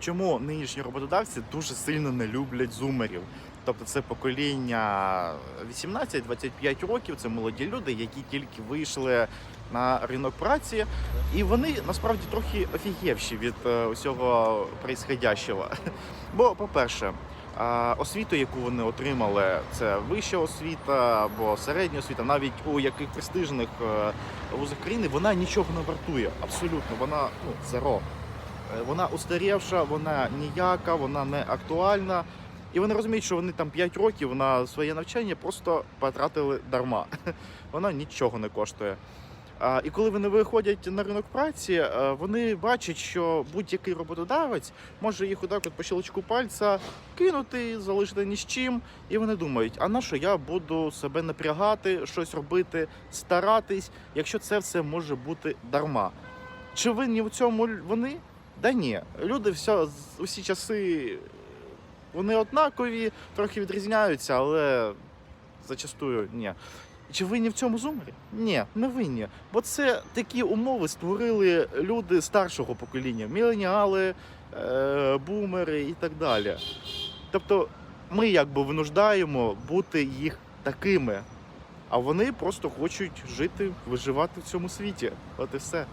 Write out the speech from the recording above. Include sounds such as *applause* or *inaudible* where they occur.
чому нинішні роботодавці дуже сильно не люблять зумерів. Тобто це покоління 18-25 років, це молоді люди, які тільки вийшли на ринок праці, і вони насправді трохи офігівші від е, усього происходящого. Бо, по-перше, освіту, яку вони отримали, це вища освіта або середня освіта, навіть у яких престижних е, вузах країни, вона нічого не вартує. Абсолютно, вона ну, зеро. Е, Вона устарівша, вона ніяка, вона не актуальна. І вони розуміють, що вони там 5 років на своє навчання просто потратили дарма. *laughs* Воно нічого не коштує. І коли вони виходять на ринок праці, е, вони бачать, що будь-який роботодавець може їх отак от по щелчку пальця кинути, залишити ні з чим. І вони думають, а на що я буду себе напрягати, щось робити, старатись, якщо це все може бути дарма. Чи винні в цьому вони? Да ні. Люди все, усі часи вони однакові, трохи відрізняються, але зачастую ні. Чи винні в цьому зумері? Ні, не винні. Бо це такі умови створили люди старшого покоління, міленіали, е, бумери і так далі. Тобто ми якби винуждаємо бути їх такими, а вони просто хочуть жити, виживати в цьому світі. От і все.